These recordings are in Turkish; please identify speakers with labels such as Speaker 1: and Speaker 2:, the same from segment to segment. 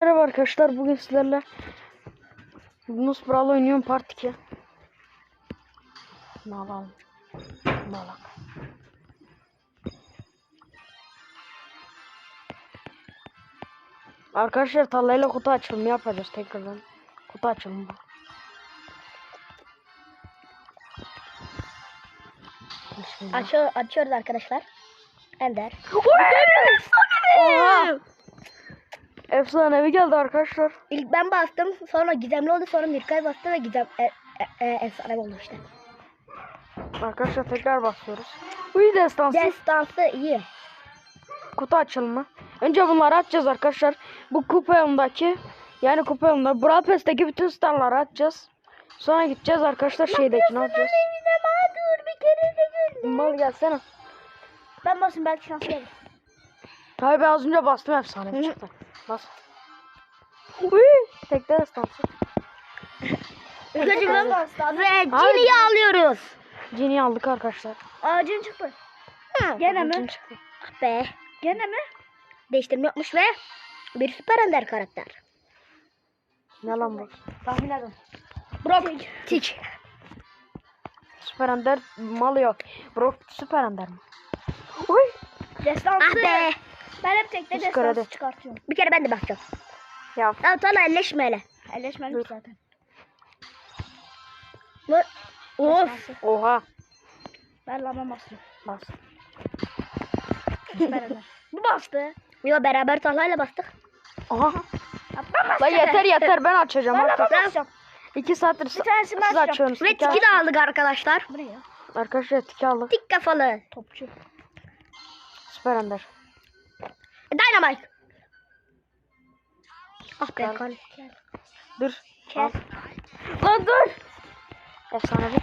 Speaker 1: Merhaba arkadaşlar bugün sizlerle Yunus Brawl oynuyorum part 2 Ne alalım Malak Arkadaşlar tarlayla kutu açılımı yapacağız tekrardan Kutu açılımı bu. Bismillah.
Speaker 2: Açıyor, açıyoruz arkadaşlar. Ender.
Speaker 1: Oha! Efsanevi geldi arkadaşlar
Speaker 2: İlk ben bastım. Sonra gizemli oldu. Sonra Mirkay bastı ve gizem e, e, e, efsane oldu işte.
Speaker 1: Arkadaşlar tekrar basıyoruz Uy destansı
Speaker 2: Destansı iyi.
Speaker 1: kutu açılımı. Önce bunları açacağız arkadaşlar. Bu kupa yolundaki yani kupa yolunda Brawl Pass'teki bütün starları açacağız. Sonra gideceğiz arkadaşlar şeydekini alacağız.
Speaker 2: Dur bir kere de gül.
Speaker 1: Mal gelsene.
Speaker 2: Ben basayım belki şans verir.
Speaker 1: Hayır ben az önce bastım efsane
Speaker 2: Hı.
Speaker 1: çıktı. Bas. Uy, tekte destansı.
Speaker 2: Üzücüm. Ve. Cini'yi alıyoruz.
Speaker 1: Cini aldık arkadaşlar.
Speaker 2: Ağacın çıktı. Gene
Speaker 1: Cin
Speaker 2: mi?
Speaker 1: çıktı.
Speaker 2: Ah be. Gene mi? Değiştirme yokmuş ve bir süper ender karakter.
Speaker 1: Ne lan bu?
Speaker 2: Tahmin edin. Brock. Tik.
Speaker 1: Süper Ender mal yok. Brock Süper Ender mi? Uy.
Speaker 2: Destansı. Ah be. Ben hep tekte destansı çıkartıyorum. Bir kere ben de bakacağım.
Speaker 1: Ya
Speaker 2: Al sana elleşme hele. Elleşmedik zaten. Bu. Of.
Speaker 1: oha.
Speaker 2: Ben lama basıyorum.
Speaker 1: Bas.
Speaker 2: Beraber. Bu bastı. Yo beraber Talha'yla bastık.
Speaker 1: Aha.
Speaker 2: Ben
Speaker 1: La yeter yeter ben açacağım
Speaker 2: Ben
Speaker 1: artık.
Speaker 2: lama basacağım.
Speaker 1: İki saattir siz açıyorsunuz.
Speaker 2: Ve
Speaker 1: Tiki
Speaker 2: de aldık arkadaşlar. Bu ne ya?
Speaker 1: Arkadaşlar tiki aldık.
Speaker 2: Tik kafalı. Topçu.
Speaker 1: Süper Ender.
Speaker 2: Dynamite. Ah be.
Speaker 1: Gel. Dur. Al. Lan dur. Efsanevi.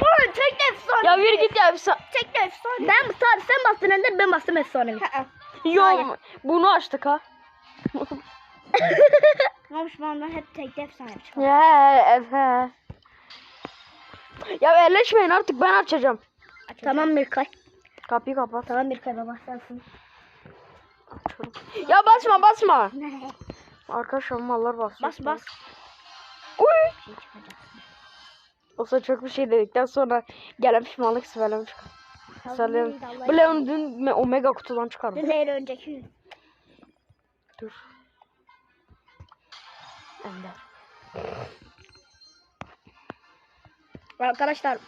Speaker 2: Bu tek efsane.
Speaker 1: Ya yürü git ya efsane.
Speaker 2: Tek de efsane. Ben sen, sen bastın elde ben bastım efsane.
Speaker 1: Yo bunu açtık ha.
Speaker 2: Ne olmuş bana hep tek de efsane çıkıyor.
Speaker 1: Ya efe. Ya elleşmeyin artık ben açacağım.
Speaker 2: Tamam Mirkay.
Speaker 1: Kapıyı kapat.
Speaker 2: Tamam Mirkay baba sensin.
Speaker 1: Ya basma basma. Arkadaşlar mallar basıyor.
Speaker 2: bas bas.
Speaker 1: Uy. Olsa çok bir şey dedikten sonra gelen pişmanlık siverlem çıkar. Sallıyorum. Bu Leon dün me- Omega kutudan çıkardı.
Speaker 2: Dün değil önceki.
Speaker 1: Dur. Ender.
Speaker 2: Arkadaşlar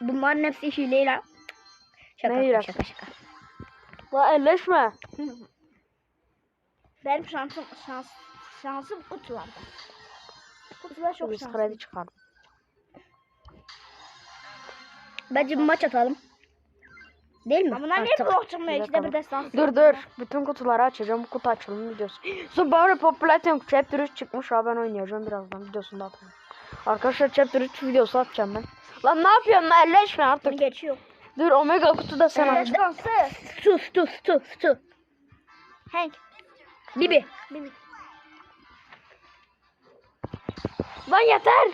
Speaker 2: bunların hepsi hileyle. Şaka
Speaker 1: Ne hilesi?
Speaker 2: şaka şaka.
Speaker 1: La elleşme.
Speaker 2: Benim şansım şans şansım kutularda. Kutular çok
Speaker 1: Biz
Speaker 2: şanslı.
Speaker 1: kredi çıkardım.
Speaker 2: Bence bir maç atalım. Değil mi? Bunlar niye blok çıkmıyor?
Speaker 1: Bir
Speaker 2: İkide bir destans.
Speaker 1: Dur dur. Bütün kutuları açacağım. Bu kutu açılımı videosu. Super Population Chapter 3 çıkmış. Ha ben oynayacağım birazdan. Videosunu da. Arkadaşlar Chapter 3 videosu atacağım ben. Lan ne yapıyorsun lan? Elleşme artık.
Speaker 2: Geçiyor.
Speaker 1: Dur Omega kutu da sen aç.
Speaker 2: Sus sus sus sus. Hank. Bibi. Bibi.
Speaker 1: Lan yeter.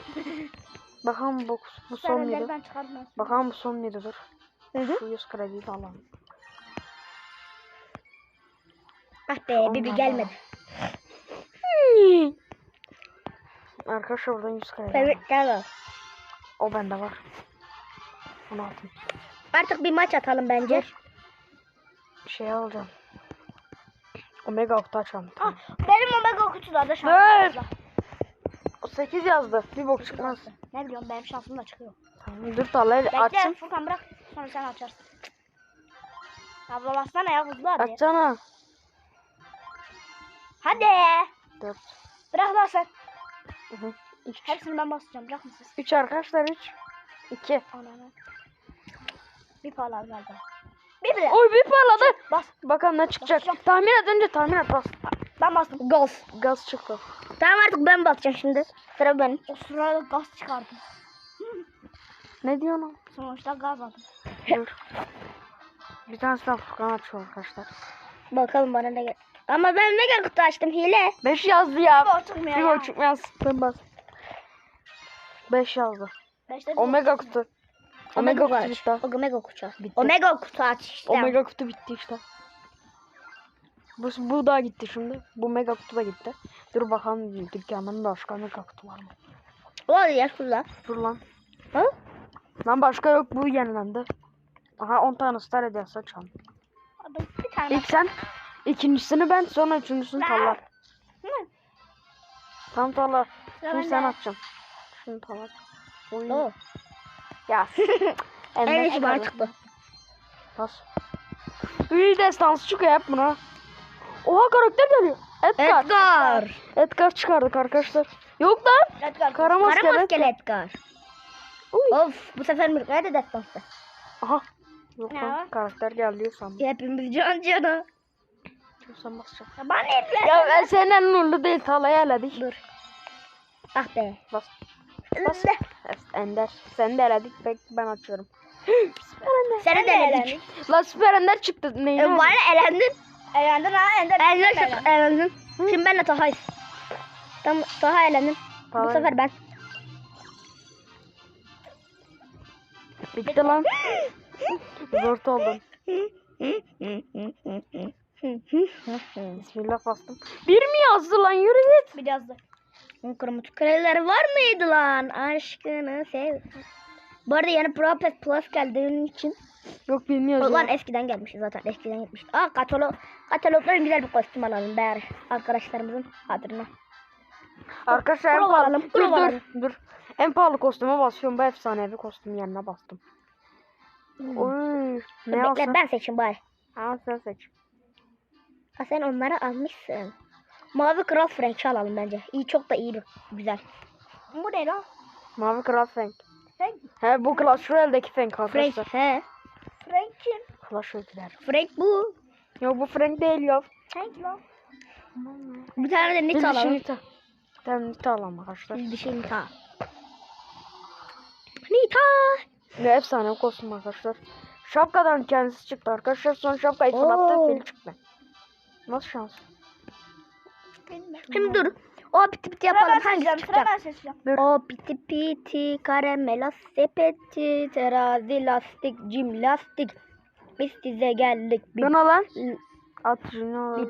Speaker 1: Bakalım bu, bu son muydu?
Speaker 2: Ben ben.
Speaker 1: Bakalım bu son muydu dur.
Speaker 2: Hı hı.
Speaker 1: Şu 100 krediyi de alalım.
Speaker 2: Ah be Bibi gelmedi.
Speaker 1: Arkadaşlar buradan 100 kredi.
Speaker 2: Evet al.
Speaker 1: O bende var. Onu atayım.
Speaker 2: Artık bir maç atalım bence.
Speaker 1: Şey alacağım. Omega kutu açalım. Tamam.
Speaker 2: Benim omega kutularda şansım.
Speaker 1: O 8 yazdı. Bir bok çıkmaz.
Speaker 2: Ne biliyorum benim şansım da çıkıyor.
Speaker 1: Tamam, dur tarlayı
Speaker 2: Bekle
Speaker 1: açsın.
Speaker 2: Furkan bırak sonra sen açarsın. Abla bassana ya hızlı hadi.
Speaker 1: Açsana.
Speaker 2: Hadi.
Speaker 1: 4.
Speaker 2: Bırak lan sen.
Speaker 1: 3.
Speaker 2: Hepsini ben basacağım bırak mısın?
Speaker 1: 3 arkadaşlar 3. 2.
Speaker 2: Ananı. Bir parlar galiba. Bir bile.
Speaker 1: Oy bir parladı.
Speaker 2: Bas.
Speaker 1: Bakalım ne çıkacak.
Speaker 2: Basacağım.
Speaker 1: Tahmin et önce tahmin et bas.
Speaker 2: Ben bastım. Gaz.
Speaker 1: Gaz çıktı.
Speaker 2: Tamam artık ben basacağım şimdi. Sıra benim. O sırada gaz çıkardım.
Speaker 1: Ne diyorsun? lan?
Speaker 2: Sonuçta gaz aldım.
Speaker 1: Dur. Bir tanesi daha Furkan açıyor arkadaşlar.
Speaker 2: Bakalım bana ne gel. Ama ben mega kutu açtım hile.
Speaker 1: 5 yazdı ya.
Speaker 2: Bir çıkmıyor
Speaker 1: Bir
Speaker 2: ya.
Speaker 1: buçuk yaz. Ben bas. 5 yazdı.
Speaker 2: Beşte bir
Speaker 1: Omega kutu. Omega kutu bitti.
Speaker 2: Omega kutu. Omega kutu aç işte.
Speaker 1: Omega kutu bitti işte. Bu, bu da gitti şimdi. Bu mega kutu da gitti. Dur bakalım dükkanın başka mega kutu var mı?
Speaker 2: O ya şurada.
Speaker 1: Dur lan.
Speaker 2: Ha?
Speaker 1: Lan başka yok bu yenilendi. Aha 10 tane star hediyesi açalım. İlk sen. ikincisini ben sonra üçüncüsünü tallar. Tam tallar. Şimdi sen atacaksın. Şunu tallar. Oy. Ya.
Speaker 2: En
Speaker 1: Ender
Speaker 2: iyisi bana çıktı.
Speaker 1: Bas. Bir destansı çıkıyor yap buna. Oha karakter geliyor. Edgar.
Speaker 2: Edgar.
Speaker 1: Edgar çıkardık arkadaşlar. Yok lan.
Speaker 2: Edgar.
Speaker 1: Kara maskeli
Speaker 2: Kara maskeli Edgar.
Speaker 1: Uy.
Speaker 2: Of bu sefer Mirkaya da destansı.
Speaker 1: Aha. Yok
Speaker 2: Ne
Speaker 1: lan
Speaker 2: var?
Speaker 1: karakter geldi sandım.
Speaker 2: Hepimiz can cana.
Speaker 1: Sen basacaksın.
Speaker 2: Ya bana ne
Speaker 1: Ya ben senin nurlu değil talaya eledik.
Speaker 2: Dur. Ah be.
Speaker 1: Bas. Bas. Ender. Sen de eledik. Bek ben açıyorum.
Speaker 2: Seni de eledik.
Speaker 1: Lan süper Ender çıktı. Neyini?
Speaker 2: E, bana elendin.
Speaker 3: Elendin ha Ender.
Speaker 2: Ender çok elendin. Şimdi benle Taha'yız. Tam Taha elendin. Bu sefer ben.
Speaker 1: Bitti lan. Zort oldun. Bismillah bastım. Bir mi yazdı lan yürü git.
Speaker 3: Bir yazdı.
Speaker 2: Kırmızı kareler var mıydı lan? Aşkını sev. Bu arada yeni Pro Pass Plus geldiğinin için.
Speaker 1: Yok bilmiyoruz.
Speaker 2: Ulan eskiden gelmiş zaten. Eskiden gitmiş. Aa katalog. Katalogdan güzel bir kostüm alalım bari. Arkadaşlarımızın hatırına.
Speaker 1: Arkadaşlar
Speaker 2: Pro alalım,
Speaker 1: Dur dur
Speaker 2: alalım.
Speaker 1: dur. En pahalı kostüme basıyorum. Bu efsanevi kostüm yerine bastım. Oy. Ne
Speaker 2: Bekle
Speaker 1: alsın?
Speaker 2: ben seçeyim bari.
Speaker 1: Al sen seç.
Speaker 2: Ha sen onları almışsın. Mavi Kral French alalım bence. İyi çok da iyi bir. Güzel.
Speaker 3: Bu ne lan?
Speaker 1: Mavi Kral Fang.
Speaker 3: Frank.
Speaker 1: He bu Clash Royale'deki
Speaker 2: Frank
Speaker 1: arkadaşlar.
Speaker 2: he.
Speaker 3: Frank kim?
Speaker 1: Clash Royale'ler.
Speaker 2: Frank bu.
Speaker 1: Yok bu Frank değil ya.
Speaker 3: Frank lan.
Speaker 2: Bir tane de
Speaker 1: Bir
Speaker 2: Nita alalım.
Speaker 1: Nita. Tamam Nita alalım arkadaşlar.
Speaker 2: Bir dişi Nita. Nita.
Speaker 1: Ne efsane bir kostüm arkadaşlar. Şapkadan kendisi çıktı arkadaşlar. Son şapkayı fırlattı. Fil çıktı. Nasıl şans?
Speaker 2: Şimdi dur. O piti piti
Speaker 3: Sıra
Speaker 2: yapalım.
Speaker 3: ben
Speaker 2: Hangisi
Speaker 3: seçeceğim. Sıra
Speaker 2: çıkacak?
Speaker 3: ben seçeceğim.
Speaker 1: Dur.
Speaker 2: O piti piti karamela sepeti terazi lastik cim lastik. Biz size geldik.
Speaker 1: Bu ne lan? At şunu.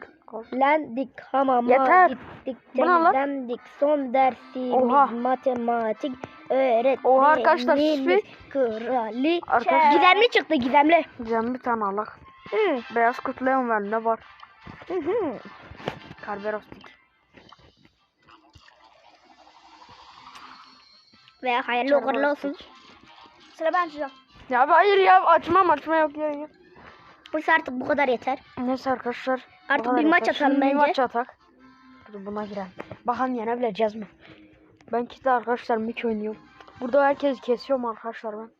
Speaker 2: Lendik hamama
Speaker 1: Yeter.
Speaker 2: gittik temizlendik. Son dersimiz
Speaker 1: Oha.
Speaker 2: matematik öğretmenimiz
Speaker 1: Oha arkadaşlar, hiçbir-
Speaker 2: krali.
Speaker 1: Arkadaşlar-
Speaker 2: Gizemli çıktı gizemli.
Speaker 1: Tane alak.
Speaker 2: Hı.
Speaker 1: Beyaz kutu Leon var ne var?
Speaker 2: Hı hı.
Speaker 1: Karberostik.
Speaker 2: Ve hayırlı uğurlu olsun.
Speaker 3: Sıra ben seçeceğim.
Speaker 1: Ya abi hayır ya açmam açma yok ya. ya.
Speaker 2: Bu artık bu kadar yeter.
Speaker 1: Neyse arkadaşlar.
Speaker 2: Artık bir maç
Speaker 1: yeter.
Speaker 2: atalım
Speaker 1: Şimdi Bir
Speaker 2: bence.
Speaker 1: maç atak. Dur buna girelim. Bakalım yenebileceğiz mi? Ben kitle arkadaşlar mik oynuyorum. Burada herkes kesiyorum arkadaşlar ben.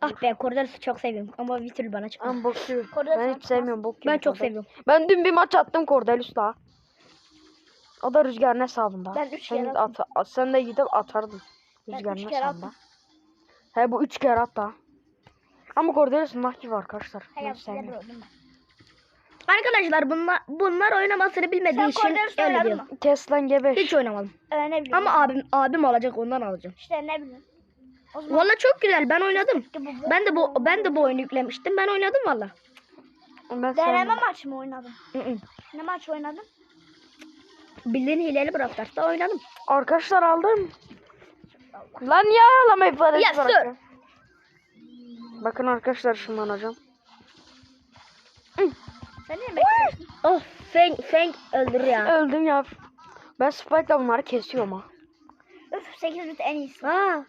Speaker 2: Ah be Cordelus'u çok seviyorum ama bir türlü bana çıkmıyor.
Speaker 1: Ben.
Speaker 3: Cordelis
Speaker 1: Ben hiç sevmiyorum bok
Speaker 2: Ben
Speaker 1: gibi
Speaker 2: çok
Speaker 1: Cordelis.
Speaker 2: seviyorum.
Speaker 1: Ben dün bir maç attım Cordelus'la. O da rüzgarın hesabında.
Speaker 3: Ben üç
Speaker 1: sen,
Speaker 3: kere
Speaker 1: at, at- sen de gidip atardın.
Speaker 3: Ben
Speaker 1: Rüzgarın
Speaker 3: üç kere
Speaker 1: hesabında. He bu üç kere hatta. Ama Cordelus'un nah gibi arkadaşlar. Ben
Speaker 3: gel
Speaker 1: sevmiyorum.
Speaker 3: ben.
Speaker 2: Arkadaşlar bunlar bunlar oynamasını bilmediği
Speaker 3: Sen
Speaker 2: için
Speaker 3: Cordelus'la
Speaker 2: öyle
Speaker 3: oynadın
Speaker 2: diyor.
Speaker 3: mı?
Speaker 1: Kes lan gebeş.
Speaker 2: Hiç oynamadım.
Speaker 3: Ee, ne bileyim.
Speaker 2: Ama abim abim alacak ondan alacağım.
Speaker 3: İşte ne bileyim.
Speaker 2: Valla çok güzel ben oynadım.
Speaker 3: bu- bu-
Speaker 2: Ben de bu ben de bu oyunu yüklemiştim. Ben oynadım valla.
Speaker 1: Ben
Speaker 3: deneme maç mı oynadın?
Speaker 2: Hı hı.
Speaker 3: Ne maç oynadın?
Speaker 2: Bildiğin hileli Brawl Stars'ta oynadım.
Speaker 1: Arkadaşlar aldım. Lan ya ağlamayı parası
Speaker 2: Ya,
Speaker 1: bırakın. Bakın arkadaşlar şundan hocam.
Speaker 3: Sen niye bekliyorsun?
Speaker 2: Oh Feng Feng öldür ya.
Speaker 1: Öldüm ya. Ben Spike'la bunları kesiyorum ha.
Speaker 3: Öf 8 bit en iyisi.
Speaker 2: Aa.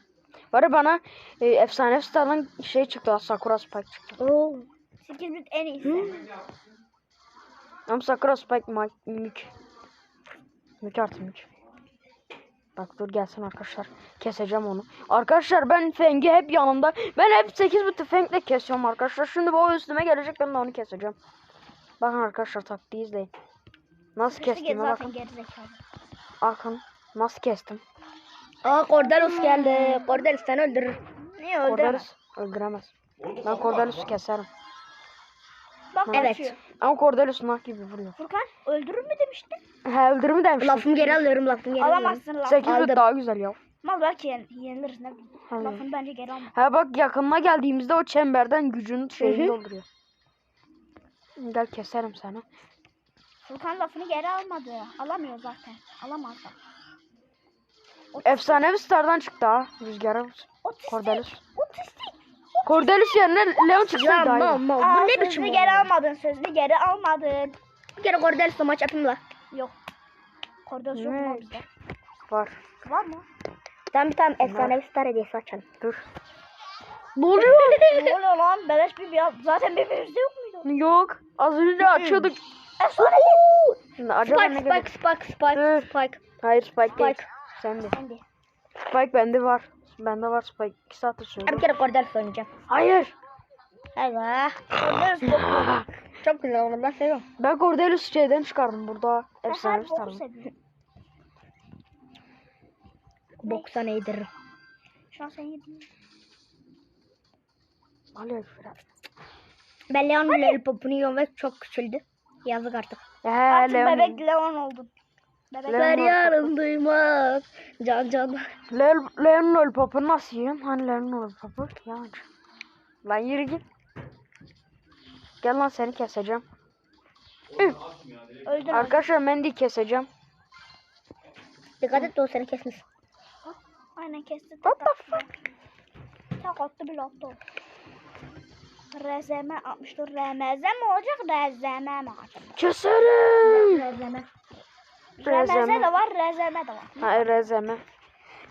Speaker 1: Var bana e, efsane star'ın şey çıktı. Sakura Spike çıktı.
Speaker 2: Oo.
Speaker 3: 8 bit en iyisi.
Speaker 1: Ama Sakura Spike mük. Mük artı mük. Bak dur gelsin arkadaşlar. Keseceğim onu. Arkadaşlar ben Feng'i hep yanımda. Ben hep 8 biti Feng'le kesiyorum arkadaşlar. Şimdi bu üstüme gelecek ben de onu keseceğim. Bakın arkadaşlar taktiği izleyin. Nasıl
Speaker 3: gez
Speaker 1: kestiğime bakın. Bakın nasıl kestim.
Speaker 2: Aa Cordelus geldi. Cordelus seni öldürür.
Speaker 3: Niye öldü?
Speaker 1: Cordelus öldüremez. Ben Cordelus'u keserim.
Speaker 3: Bak
Speaker 2: Evet.
Speaker 3: kaçıyor.
Speaker 1: Ama Cordelus nah gibi vuruyor.
Speaker 3: Furkan öldürür mü demiştin?
Speaker 1: He öldürür mü demiştim.
Speaker 2: Lafımı geri alıyorum lafımı geri alıyorum.
Speaker 3: Alamazsın lafı.
Speaker 1: 8 bit
Speaker 2: Aldım.
Speaker 1: daha güzel ya.
Speaker 3: Mal belki yen yeniliriz ne bileyim.
Speaker 1: He.
Speaker 3: Lafını bence geri alma.
Speaker 1: Ha bak yakınına geldiğimizde o çemberden gücün şeyini dolduruyor. Gel keserim seni.
Speaker 3: Furkan lafını geri almadı. Alamıyor zaten. Alamaz da.
Speaker 1: Efsanevi stardan çıktı ha. Rüzgar Avuz.
Speaker 3: Otistik.
Speaker 1: Cordelius.
Speaker 3: Otistik.
Speaker 1: Cordelius yerine Leon çıktı
Speaker 2: Ya
Speaker 1: daha iyi.
Speaker 2: mal mal.
Speaker 3: Aa,
Speaker 2: Bu ne
Speaker 3: sözünü
Speaker 2: biçim
Speaker 3: geri
Speaker 2: oyun?
Speaker 3: almadın. Sözünü geri almadın.
Speaker 2: Bir kere Cordelis'le maç yapayım la.
Speaker 3: Yok. Koridor yok mu bizde?
Speaker 1: Var.
Speaker 3: Var mı?
Speaker 2: Sen bir tane efsanevi star hediyesi açalım.
Speaker 1: Dur. Ne oluyor?
Speaker 3: ne oluyor lan? Beleş bir ya. Zaten birbirimizde yok muydu?
Speaker 1: Yok. Az önce açıyorduk.
Speaker 3: Efsane.
Speaker 1: Şimdi acaba ne
Speaker 2: Spike? Spike, Spike, Spike,
Speaker 1: Dur.
Speaker 2: Spike.
Speaker 1: Hayır Spike değil.
Speaker 2: Spike.
Speaker 1: Sen de.
Speaker 3: Şimdi.
Speaker 1: Spike bende var. Bende var Spike. 2 saattir
Speaker 2: Ben bir kere Cordelis oynayacağım.
Speaker 1: Hayır.
Speaker 3: Koridor
Speaker 2: Çok güzel oğlum ben seviyorum.
Speaker 1: Ben Cordelius şeyden çıkardım burada. Efsane stardan.
Speaker 3: seviyorum.
Speaker 2: Boksa neydir?
Speaker 3: Şu an sen yedin.
Speaker 1: Alev biraz.
Speaker 2: Ben Leon'un lollipopunu yiyorum ve çok küçüldü. Yazık artık.
Speaker 1: He
Speaker 3: Artık
Speaker 1: Leon.
Speaker 3: bebek Leon oldun. Bebek
Speaker 1: Leon.
Speaker 2: Ver yarın duymaz. Can can.
Speaker 1: Leon Lollipop'u nasıl yiyeyim? Hani Leon Lollipop'u? Yalancı. Lan yürü git. Gel lan seni keseceğim.
Speaker 3: Öldün.
Speaker 1: Arkadaşlar ben de keseceğim.
Speaker 2: Dikkat et de o seni kesmiş.
Speaker 3: Aynen kesti.
Speaker 1: What the fuck?
Speaker 3: Tak attı bile attı. Rezeme 64 remeze mi olacak rezeme mi olacak?
Speaker 1: Keserim.
Speaker 2: Rezeme.
Speaker 1: Rezeme.
Speaker 3: de var rezeme de var.
Speaker 1: Hayır rezeme.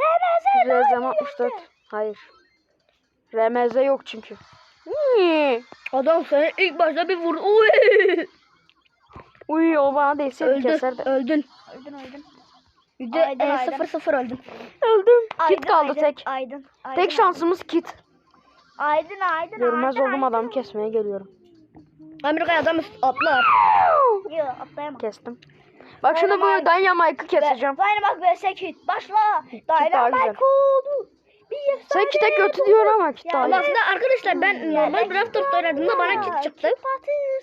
Speaker 3: Remeze de
Speaker 1: Rezeme
Speaker 3: var.
Speaker 1: 64. Hayır. Remeze yok çünkü. Niye?
Speaker 2: Adam seni ilk başta bir vurdu. Uy.
Speaker 1: Uy o bana değseydi
Speaker 2: Öldün.
Speaker 1: keserdi.
Speaker 2: Öldün.
Speaker 3: Öldün öldün.
Speaker 2: Yüzde
Speaker 3: Aydın,
Speaker 2: e,
Speaker 3: aydın.
Speaker 2: sıfır sıfır öldün.
Speaker 1: Öldüm.
Speaker 3: Aydın,
Speaker 1: Kit kaldı
Speaker 3: aydın,
Speaker 1: tek.
Speaker 3: Aydın. aydın
Speaker 1: Tek şansımız kit.
Speaker 3: Aydın aydın.
Speaker 1: Görmez
Speaker 3: aydın,
Speaker 1: oldum
Speaker 3: aydın.
Speaker 1: adamı kesmeye geliyorum.
Speaker 2: Amerika'ya adam atlar.
Speaker 3: Yok atlayamam.
Speaker 1: Kestim. Bak şimdi bu Dynamite'ı keseceğim.
Speaker 3: Dynamite vs Kit. Başla. Dynamite oldu. Bir efsane
Speaker 1: Sen kite kötü diyor ama kit daha iyi.
Speaker 2: aslında arkadaşlar ben normal Brawl oynadığımda bana kit çıktı.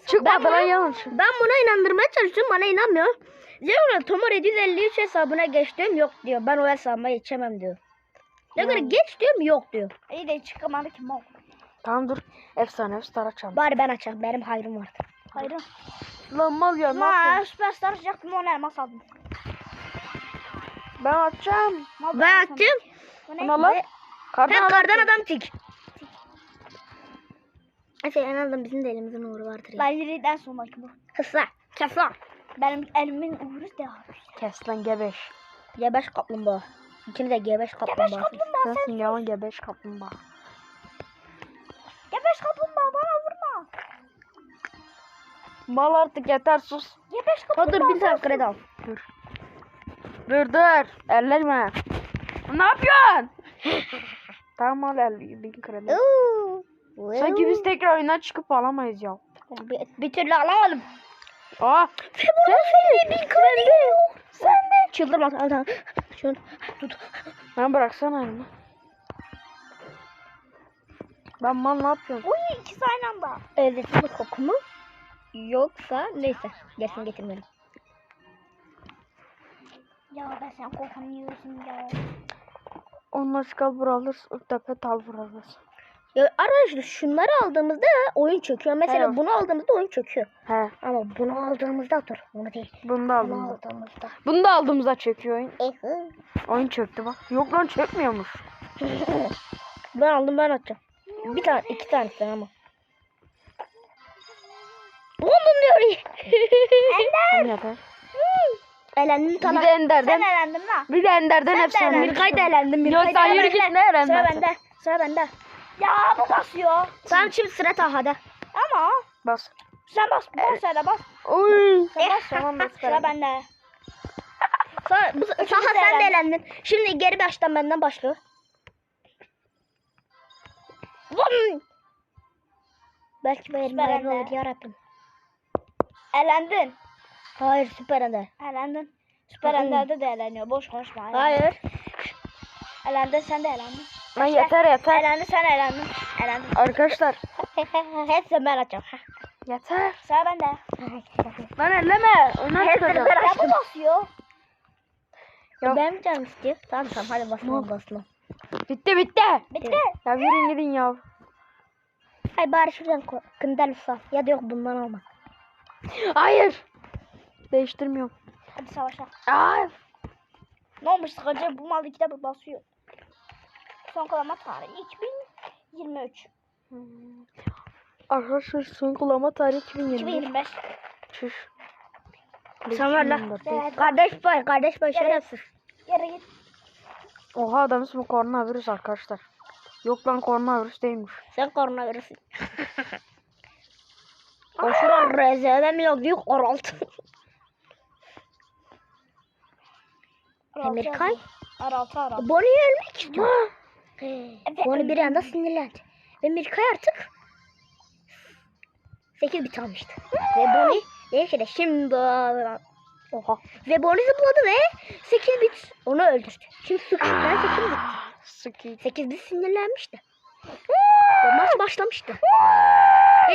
Speaker 1: Çıkmadı lan yanlış.
Speaker 2: Ben buna inandırmaya çalışıyorum bana inanmıyor. Diyor Tomar 753 hesabına geçtim yok diyor. Ben o hesabıma geçemem diyor. Ne kadar geç diyorum yok diyor.
Speaker 3: İyi de çıkamadı ki mal.
Speaker 1: Tamam dur. Efsane star açalım.
Speaker 2: Bari ben açayım benim hayrım vardı.
Speaker 3: Hayır.
Speaker 1: Lan mal ya ne
Speaker 3: Ma
Speaker 1: yapıyorsun?
Speaker 3: süperstar sıcaktım onu elmas aldım.
Speaker 1: Ben açacağım.
Speaker 3: Mal
Speaker 2: Ben
Speaker 3: aldım.
Speaker 2: açtım.
Speaker 3: Bu ne?
Speaker 1: Lan? Kardan adam.
Speaker 2: kardan adam tik. Neyse en azından bizim de elimizin uğru vardır ya.
Speaker 3: Ben liriden sonraki bu.
Speaker 2: Kısa. Kısa.
Speaker 3: Benim elimin uğru de abi.
Speaker 1: Kes lan gebeş.
Speaker 2: G5 kaplumbağa. İkini de G5 kaplumbağa.
Speaker 3: kaplumbağa sen.
Speaker 1: Sensin yalan gebeş kaplumbağa.
Speaker 3: Gebeş kaplumbağa
Speaker 1: Mal artık yeter sus.
Speaker 3: Kaplumbağa.
Speaker 2: dur bir tane kredi al.
Speaker 1: Dur. Dur dur. Ellerime. Ne yapıyorsun? tamam al el bin kredi. Sanki biz tekrar oyundan çıkıp alamayız ya.
Speaker 2: Bir, bir türlü alamadım.
Speaker 1: Aa.
Speaker 2: Sen bin kredi. Sen de. Çıldırma. Tamam. Şunu tut.
Speaker 1: Ben bıraksana elimi. Ben mal ne yapıyorum?
Speaker 3: Uy ikisi aynı anda.
Speaker 2: Özetli bir koku mu? Yoksa neyse. Gelsin getirmeyelim.
Speaker 3: Ya ben sen kokanı yiyorsun ya.
Speaker 1: Onlar çıkar buralar. Tepe tal buralar.
Speaker 2: Ya arkadaşlar şunları aldığımızda oyun çöküyor. Mesela
Speaker 1: Evet.
Speaker 2: bunu aldığımızda oyun çöküyor.
Speaker 1: He.
Speaker 2: Ama bunu aldığımızda dur. Bunu değil.
Speaker 1: Bunu da
Speaker 2: Bunu
Speaker 1: aldım.
Speaker 2: aldığımızda.
Speaker 1: Bunu da aldığımızda çöküyor oyun.
Speaker 2: Ehe.
Speaker 1: Oyun çöktü bak. Yok lan çökmüyormuş.
Speaker 2: Ben aldım ben atacağım. Bir tane iki tane sen ama. Diyor.
Speaker 1: Tamam yeter.
Speaker 2: Elendin
Speaker 1: Bir
Speaker 2: tala.
Speaker 1: de Ender'den.
Speaker 3: Sen elendin lan.
Speaker 1: Bir de Ender'den
Speaker 3: Sen de
Speaker 1: efsane.
Speaker 3: elendin.
Speaker 2: Mirkay da elendin.
Speaker 1: Yok
Speaker 2: Mirkay da
Speaker 1: sen yürü git ne
Speaker 3: Sıra
Speaker 1: Ender'den.
Speaker 3: bende. Sıra bende. Ya bu basıyor.
Speaker 2: Tamam şimdi sıra Taha'da.
Speaker 3: Ama
Speaker 1: Bas.
Speaker 3: sen bas. Bas sen de bas.
Speaker 1: Oy.
Speaker 3: Sen bas.
Speaker 1: Tamam bas.
Speaker 3: Sıra bende.
Speaker 2: Sonra, bu, Taha
Speaker 3: de
Speaker 2: sen de
Speaker 3: elendin.
Speaker 2: Şimdi geri baştan benden başlıyor. Vum! Belki bu elma
Speaker 3: Süper
Speaker 2: hayırlı
Speaker 3: Ender.
Speaker 2: olur yarabbim.
Speaker 3: Elendin.
Speaker 2: Hayır süper ender.
Speaker 3: Elendin. Süper
Speaker 2: hı.
Speaker 3: Ender'de de eleniyor. Boş konuşma. elendin.
Speaker 2: Hayır.
Speaker 3: Elendin sen de elendin.
Speaker 1: Lan yeter yeter.
Speaker 3: Elendin sen elendin. Elendin.
Speaker 1: Arkadaşlar.
Speaker 2: Hepsini ben açacağım.
Speaker 1: Yeter.
Speaker 3: Sıra bende.
Speaker 1: Lan elleme.
Speaker 2: Hepsini
Speaker 1: çıkacağım.
Speaker 3: Ya bu basıyor.
Speaker 1: Yok.
Speaker 2: Ben mi canım istiyor? Tamam tamam hadi basma basma.
Speaker 1: Bitti bitti.
Speaker 3: Bitti.
Speaker 1: Ya yürüyün gidin ya.
Speaker 2: Hay bari şuradan ko- kındal sal. Ya da yok bundan alma.
Speaker 1: Hayır. Değiştirmiyorum.
Speaker 3: Hadi savaşa.
Speaker 1: Ay.
Speaker 3: Ne olmuş sıkıcı bu mal bir basıyor. Son kalama tarihi 2023.
Speaker 1: Arkadaşlar son kullanma tarihi 2020.
Speaker 3: 2025.
Speaker 1: Çüş.
Speaker 2: Sen ver lan.
Speaker 1: 2024
Speaker 2: Kardeş pay, kardeş pay şerefsiz.
Speaker 3: Yere git.
Speaker 1: Oha adamın ismi koronavirüs arkadaşlar. Yok lan koronavirüs değilmiş.
Speaker 2: Sen koronavirüsün. Koşuran rezede mi yok diyor koraltı. Emir Kay.
Speaker 3: Araltı araltı.
Speaker 2: Bonnie'yi ölmek istiyor.
Speaker 3: Evet,
Speaker 2: Bonnie bir anda sinirlendi. Ve Mirkay artık 8 bit almıştı. ve Bonnie de şimdi Oha. Ve Bonnie zıpladı ve 8 bit onu öldürdü. Şimdi Squeak'den 8 bit.
Speaker 1: Sıkı.
Speaker 2: 8 bit sinirlenmişti. Maç başlamıştı.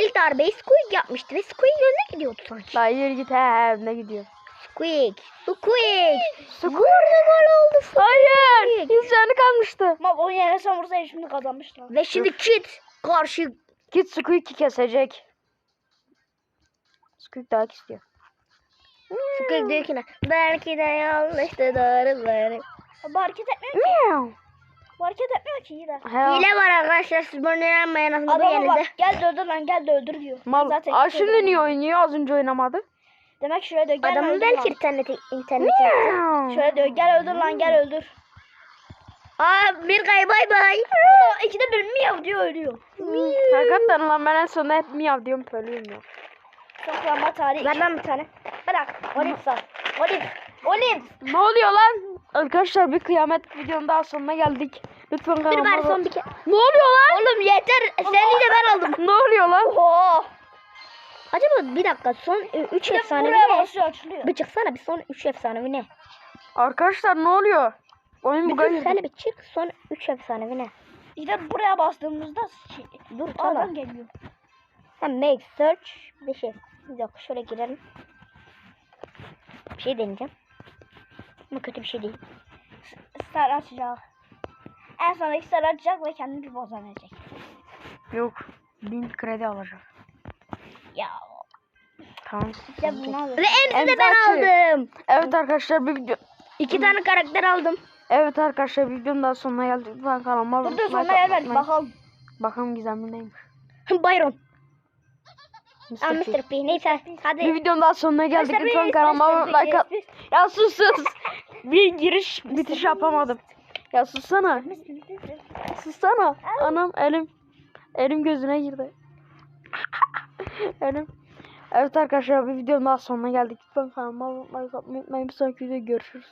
Speaker 2: İlk darbeyi Squeak yapmıştı ve Squeak önüne gidiyordu sanki.
Speaker 1: Yürü git he ne gidiyor.
Speaker 2: Squeak. Squeak.
Speaker 1: Squeak.
Speaker 2: Vurdu gol oldu.
Speaker 1: Hayır.
Speaker 2: Squeak.
Speaker 1: Canı kalmıştı.
Speaker 3: Ama onu yerine sen vursaydı şimdi kazanmışlar.
Speaker 2: Ve şimdi Kit karşı
Speaker 1: Git Squeak'i kesecek. Squeak daha istiyor.
Speaker 2: Squeak diyor ki ne? Belki de yanlıştı doğruları.
Speaker 3: Bu hareket etmiyor ki. Bu hareket etmiyor ki yine.
Speaker 1: He.
Speaker 2: Hile var arkadaşlar siz bunu inanmayın aslında bu
Speaker 3: Adama
Speaker 2: yenildi.
Speaker 3: bak gel de öldür lan gel de öldür diyor.
Speaker 1: Mal.
Speaker 3: Zaten
Speaker 1: Aa şimdi niye oynuyor? Az önce oynamadı.
Speaker 3: Demek şöyle diyor gel
Speaker 2: Adamın
Speaker 3: öldür
Speaker 2: belki interneti interneti. yaptı.
Speaker 3: Şöyle diyor gel öldür lan gel öldür.
Speaker 2: Aa bir kay bay bay.
Speaker 3: İkide bir miyav diyor ölüyor.
Speaker 1: Hakikaten lan ben en sonunda hep miyav diyorum söylüyorum ya.
Speaker 3: Son kullanma tarihi.
Speaker 2: Ver lan bir tane.
Speaker 3: Bırak. Olive sar. Olive. Olive.
Speaker 1: Ne oluyor lan? Arkadaşlar bir kıyamet videonun daha sonuna geldik. Lütfen
Speaker 2: Bir
Speaker 1: kanalıma...
Speaker 2: bari son bir kere.
Speaker 1: Ne oluyor lan?
Speaker 2: Oğlum yeter. Seni de ben aldım.
Speaker 1: Ne oluyor lan?
Speaker 3: Oho.
Speaker 2: Acaba bir dakika son 3
Speaker 3: Bir de
Speaker 2: efsanevi ne?
Speaker 3: basıyor açılıyor.
Speaker 2: Bir çıksana bir son 3 efsanevi ne?
Speaker 1: Arkadaşlar ne oluyor? Oyun
Speaker 2: dur
Speaker 1: girdi.
Speaker 2: şöyle bir çık son 3 efsanevi ne?
Speaker 3: İşte buraya bastığımızda şey,
Speaker 2: Dur
Speaker 3: adam
Speaker 2: tamam.
Speaker 3: geliyor.
Speaker 2: Hem make search bir şey. Bir dakika şöyle girelim. Bir şey deneyeceğim. Ama kötü bir şey değil.
Speaker 3: Star açacak. En sondaki star açacak ve kendini bir boza verecek.
Speaker 1: Yok. Bin kredi alacak.
Speaker 3: Ya.
Speaker 1: Tamam.
Speaker 3: İşte bunu.
Speaker 2: Ve Emzi de ben aldım.
Speaker 1: Evet arkadaşlar bir video.
Speaker 2: İki tane karakter aldım.
Speaker 1: Evet arkadaşlar videonun daha sonuna geldik. Lütfen kanalıma like
Speaker 3: sonuna
Speaker 1: unutmayın.
Speaker 3: bakalım.
Speaker 1: Bakalım gizemli neymiş.
Speaker 2: Byron. Aa,
Speaker 1: Mr. P.
Speaker 2: Mr. P. Neyse
Speaker 1: Bir
Speaker 2: hadi.
Speaker 1: videonun daha sonuna geldik.
Speaker 3: Mr.
Speaker 1: Lütfen
Speaker 3: Beast,
Speaker 1: kanalıma like at. Ya sus sus. bir giriş bitiş yapamadım. Ya sussana. Sussana. Anam elim. Elim gözüne girdi. elim. Evet arkadaşlar bir videonun daha sonuna geldik. Lütfen kanalıma like atmayı unutmayın. Bir sonraki videoda görüşürüz.